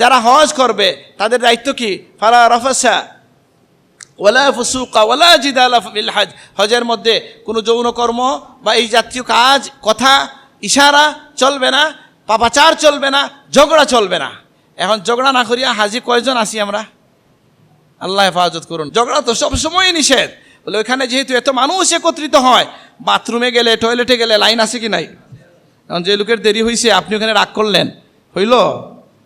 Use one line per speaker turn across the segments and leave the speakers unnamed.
যারা হজ করবে, তাদের দায়িত্ব কি? ফালা রফাসা ওলা ফুসুকা, ওয়ালা জিদালা হজ। হজের মধ্যে কোনো যৌনকর্ম বা এই জাতীয় কাজ, কথা, ইশারা চলবে না, পাপাচার চলবে না, ঝগড়া চলবে না। এখন ঝগড়া না করিয়া হাজি কয়জন আসি আমরা? আল্লাহ হেফাজত করুন। ঝগড়া তো সবসময় নিষেধ। বলে ওইখানে যেহেতু এত মানুষ একত্রিত হয়, বাথরুমে গেলে, টয়লেটে গেলে লাইন আছে কি নাই? এখন যে লোকের দেরি হয়েছে আপনি ওখানে রাগ করলেন। হইল?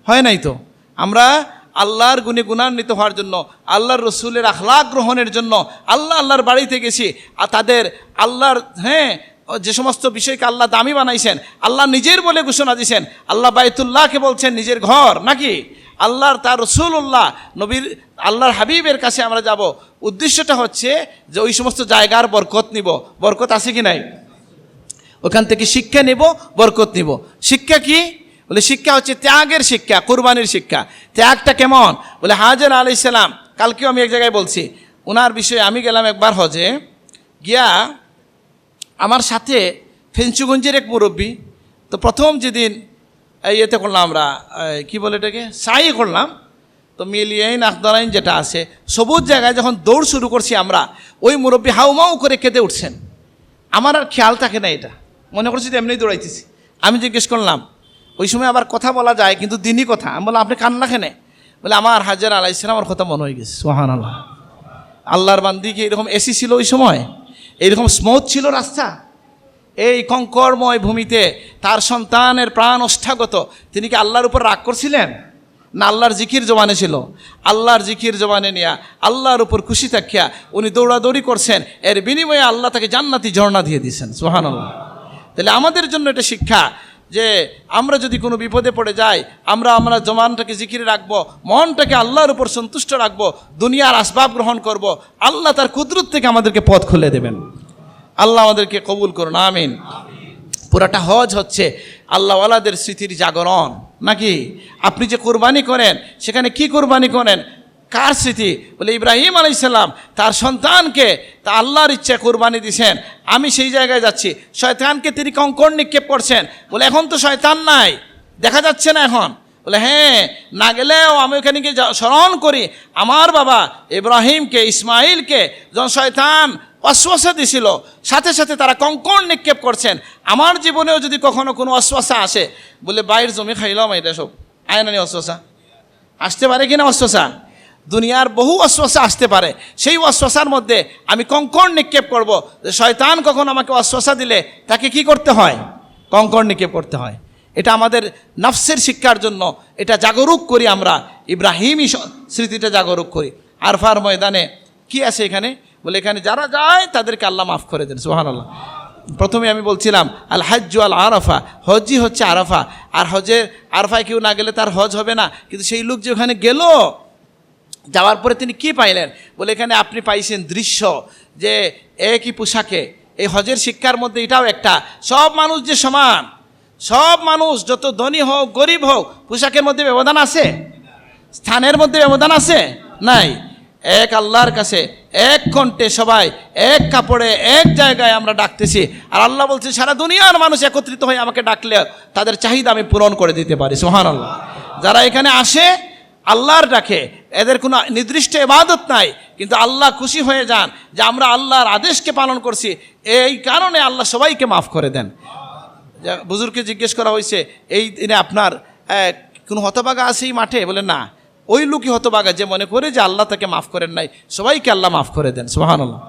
হয় নাই তো? আমরা আল্লাহর গুণে গুণান্বিত হওয়ার জন্য, আল্লাহর রসুলের আখলাক গ্রহণের জন্য, আল্লাহ আল্লাহর বাড়িতে গেছি, আর তাদের আল্লাহর হ্যাঁ যে সমস্ত বিষয়কে আল্লাহ দামি বানাইছেন, আল্লাহ নিজের বলে ঘোষণা দিয়েছেন আল্লাহ বাইতুল্লাহকে বলছেন নিজের ঘর, নাকি? আল্লাহর, তার রসুল্লাহ নবীর, আল্লাহর হাবিবের কাছে আমরা যাব। উদ্দেশ্যটা হচ্ছে যে ওই সমস্ত জায়গার বরকত নিব। বরকত আছে কি নাই? ওখান থেকে শিক্ষা নেব, বরকত নিব। শিক্ষা কি? বলে, শিক্ষা হচ্ছে ত্যাগের শিক্ষা, কোরবানির শিক্ষা। ত্যাগটা কেমন? বলে, হাজার আলি সালাম, কালকেও আমি এক জায়গায় বলছি ওনার বিষয়ে আমি গেলাম একবার হজে, গিয়া আমার সাথে ফেঞ্চুগঞ্জের এক মুরব্বী, তো প্রথম যেদিন এই ইয়েতে করলাম আমরা কি বলে এটাকে? সাই করলাম, তো মিলিয়াইন আখদারাইন যেটা আছে, সবুজ জায়গায় যখন দৌড় শুরু করছি আমরা, ওই মুরব্বী হাউমাউ করে কেঁদে উঠছেন। আমার আর খেয়াল থাকে না এটা। মনে করছি যে এমনি দৌড়াইতেছি। আমি জিজ্ঞেস করলাম ওই সময় আবার কথা বলা যায়, কিন্তু দিনই কথা। আমি বললাম, আপনি কান্না খেনে বলে, আমার হাজার আলাইসালাম আমার কথা মনে হয়ে গেছে সোহান আল্লাহ আল্লাহর বান্দি কি এরকম এসি ছিল ওই সময় এইরকম স্মুথ ছিল রাস্তা। এই কঙ্করময় ভূমিতে তার সন্তানের প্রাণ অষ্টাগত। তিনি কি আল্লাহর উপর রাগ করছিলেন? না, আল্লাহর জিকির জবানে ছিল। আল্লাহর জিকির জবানে নিয়া, আল্লাহর উপর খুশি থাকিয়া উনি দৌড়াদৌড়ি করছেন। এর বিনিময়ে আল্লাহ তাকে জান্নাতি ঝর্ণা দিয়ে দিয়েছেন সোহান আল্লাহ তাহলে আমাদের জন্য এটা শিক্ষা। যে আমরা যদি কোনো বিপদে পড়ে যাই, আমরা আমরা জমানটাকে জিকিরে রাখব, মনটাকে আল্লাহর উপর সন্তুষ্ট রাখব, দুনিয়ার আসবাব গ্রহণ করব, আল্লাহ তার কুদরত থেকে আমাদেরকে পথ খুলে দেবেন। আল্লাহ আমাদেরকে কবুল করুন, আমিন। পুরাটা হজ হচ্ছে আল্লাহওয়ালাদের স্মৃতির জাগরণ। নাকি? আপনি যে কোরবানি করেন, সেখানে কি কোরবানি করেন? কার স্মৃতি? বলে, ইব্রাহিম আলাইসাল্লাম তার সন্তানকে তা আল্লাহর ইচ্ছা কোরবানি দিছেন। আমি সেই জায়গায় যাচ্ছি। শয়তানকে তিনি কঙ্কর নিক্ষেপ করছেন। বলে, এখন তো শয়তান নাই। দেখা যাচ্ছে না এখন। বলে হ্যাঁ না গেলেও আমি ওখানে গিয়ে স্মরণ করি। আমার বাবা ইব্রাহিমকে, ইসমাইলকে যখন শয়তান অশ্বাসা দিছিল, সাথে সাথে তারা কঙ্কর নিক্ষেপ করছেন। আমার জীবনেও যদি কখনো কোনো অশ্বাসা আসে, বলে বাইর জমি খাইলাম, এটা সব। আয়নানি অশ্বাসা। আসতে পারে কিনা অশ্বাসা? দুনিয়ার বহু অশ্বাসা আসতে পারে। সেই অশ্বাসার মধ্যে আমি কঙ্কর নিক্ষেপ করব। যে শয়তান কখন আমাকে অশ্বাসা দিলে, তাকে কি করতে হয়? কঙ্কর নিক্ষেপ করতে হয়। এটা আমাদের নফসের শিক্ষার জন্য, এটা জাগরুক করি আমরা। ইব্রাহিমই স্মৃতিটা জাগরুক করি। আরফার ময়দানে কি আছে এখানে? বলে এখানে যারা যায়, তাদেরকে আল্লাহ মাফ করে দেন সোহান আল্লাহ প্রথমে আমি বলছিলাম, আল হাজ্জু আল আরাফা। হজই হচ্ছে আরাফা। আর হজের আরফায় কেউ না গেলে তার হজ হবে না। কিন্তু সেই লোক যে ওখানে গেল যাওয়ার পরে তিনি কি পাইলেন? বলে এখানে আপনি পাইছেন দৃশ্য যে একই পোশাকে, এই হজের শিক্ষার মধ্যে এটাও একটা। সব মানুষ যে সমান, সব মানুষ যত ধনী হোক, গরিব হোক, পোশাকের মধ্যে ব্যবধান আছে? স্থানের মধ্যে ব্যবধান আছে? নাই। এক আল্লাহর কাছে, এক কণ্ঠে সবাই, এক কাপড়ে, এক জায়গায় আমরা ডাকতেছি। আর আল্লাহ বলছে, সারা দুনিয়ার মানুষ একত্রিত হয়ে আমাকে ডাকলে তাদের চাহিদা আমি পূরণ করে দিতে পারি। সোহান আল্লাহ যারা এখানে আসে আল্লাহর ডাকে। এদের কোনো নির্দিষ্ট এবাদত নাই, কিন্তু আল্লাহ খুশি হয়ে যান যে আমরা আল্লাহর আদেশকে পালন করছি। এই কারণে আল্লাহ সবাইকে মাফ করে দেন। যে বুজুর্গকে জিজ্ঞেস করা হয়েছে, এই দিনে আপনার কোনো হতবাগা আছে এই মাঠে? বলে, না। ওই লোকই হতবাগা যে মনে করে যে আল্লাহ তাকে মাফ করেন নাই। সবাইকে আল্লাহ মাফ করে দেন। সোহান আল্লাহ